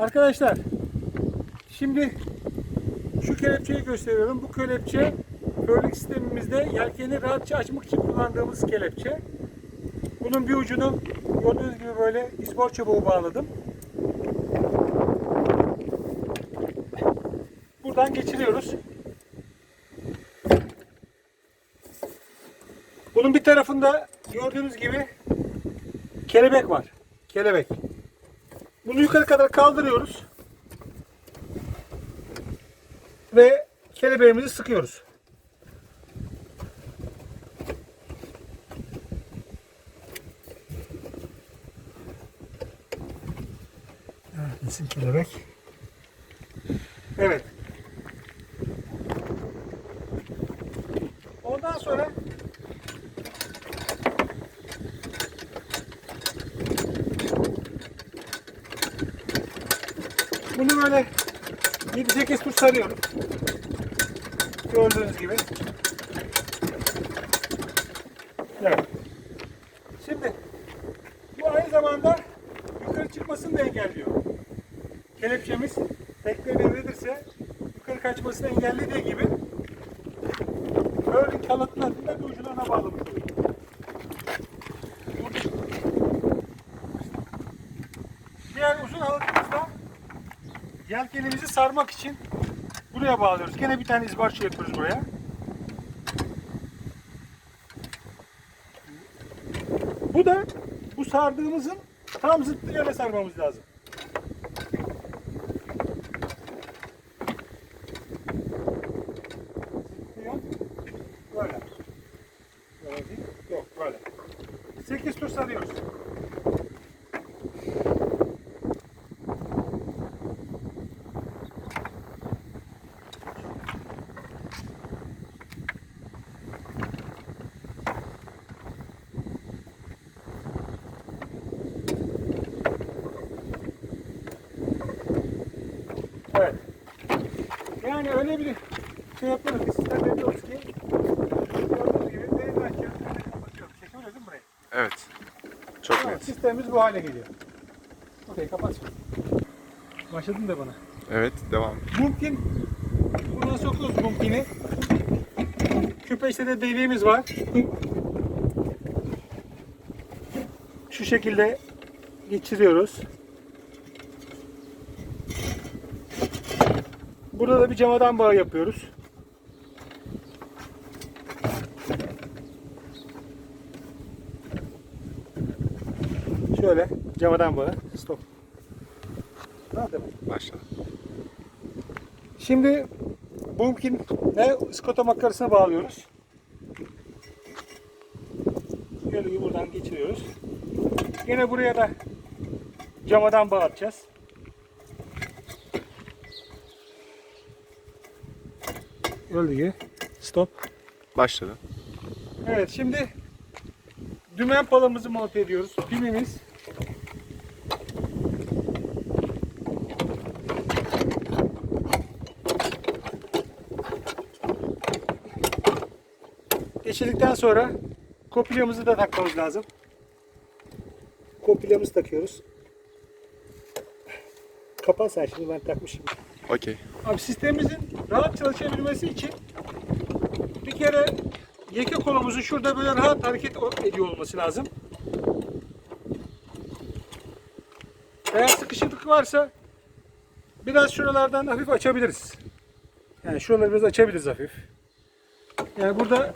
Arkadaşlar şimdi şu kelepçeyi gösteriyorum. Bu kelepçe körlük sistemimizde yelkeni rahatça açmak için kullandığımız kelepçe. Bunun bir ucunu gördüğünüz gibi böyle izbor çubuğu bağladım. Buradan geçiriyoruz. Bunun bir tarafında gördüğünüz gibi kelebek var. Kelebek. Bunu yukarı kadar kaldırıyoruz. Ve kelebeğimizi sıkıyoruz. Neredesin kelebek? Evet. Ondan sonra bunu böyle 7-8 tur sarıyoruz. Gördüğünüz gibi. Evet. Şimdi bu aynı zamanda yukarı çıkmasını da engelliyor. Kelepçemiz tekne devredilirse yukarı kaçmasını engellediği gibi böyle kalıplarını da ucuna bağlamış oluyor. Diğer uzun halatımızda yelkenimizi sarmak için buraya bağlıyoruz. Gene bir tane izbarçı yapıyoruz buraya. Bu da bu sardığımızın tam zıttı yere sarmamız lazım. Zıplıyor. Böyle. Böyle değil. Yok böyle. 8 tur sarıyoruz. Evet. Yani öyle bir şey yapıyoruz ki sizler de diyoruz ki gördüğünüz gibi deniz açıyoruz, denizi kapatıyoruz. Çekiyoruz değil mi burayı? Evet. Çok Evet, net. sistemimiz bu hale geliyor. Okey kapat şimdi. Başladın da bana. Evet, devam. Mumkin. Buradan sokuyoruz mumkini. Küpeşte de deliğimiz var. Şu şekilde geçiriyoruz. Burada da bir camadan bağı yapıyoruz. Şöyle camadan bağı. Stop. Nerede bu? Başla. Şimdi Bumkin ve iskota makarasına bağlıyoruz. Yolu buradan geçiriyoruz. Yine buraya da camadan bağlatacağız. Öldü. Stop. Başladı. Evet şimdi dümen palamızı monte ediyoruz. Pimimiz. Geçirdikten sonra kopilyamızı da takmamız lazım. Kopilyamızı takıyoruz. Kapat sen şimdi ben takmışım. Okey. Abi sistemimizin rahat çalışabilmesi için bir kere yeke kolumuzun şurada böyle rahat hareket ediyor olması lazım. Eğer sıkışıklık varsa biraz şuralardan hafif açabiliriz. Yani şuraları biraz açabiliriz hafif. Yani burada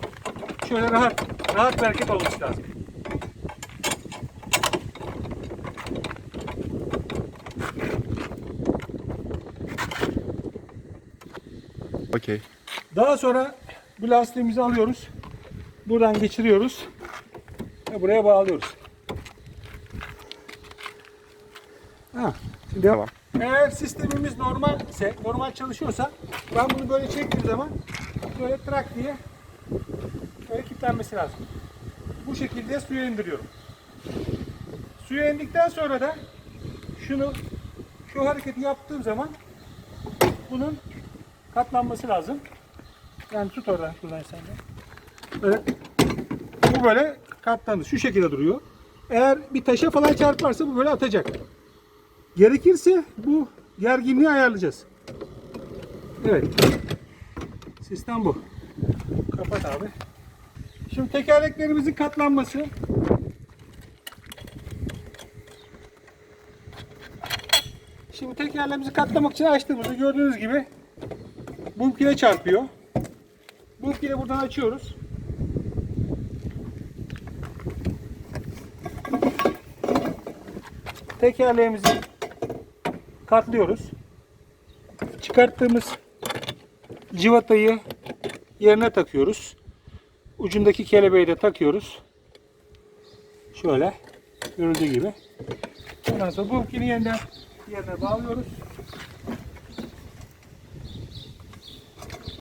şöyle rahat rahat bir hareket olması lazım. Okey. Daha sonra bu lastiğimizi alıyoruz. Buradan geçiriyoruz. Ve buraya bağlıyoruz. Ha, şimdi Tamam. eğer sistemimiz normal ise, normal çalışıyorsa ben bunu böyle çektiğim zaman böyle trak diye böyle kilitlenmesi lazım. Bu şekilde suya indiriyorum. Suya indikten sonra da şunu şu hareketi yaptığım zaman bunun katlanması lazım. Yani tut oradan şuradan sen de. Böyle, bu böyle katlandı. Şu şekilde duruyor. Eğer bir taşa falan çarparsa bu böyle atacak. Gerekirse bu gerginliği ayarlayacağız. Evet. Sistem bu. Kapat abi. Şimdi tekerleklerimizin katlanması. Şimdi tekerleğimizi katlamak için açtığımızda gördüğünüz gibi bumkine çarpıyor. Bumkini buradan açıyoruz. Tekerleğimizi katlıyoruz. Çıkarttığımız civatayı yerine takıyoruz. Ucundaki kelebeği de takıyoruz. Şöyle görüldüğü gibi. Ondan sonra bumkini yeniden yerine bağlıyoruz.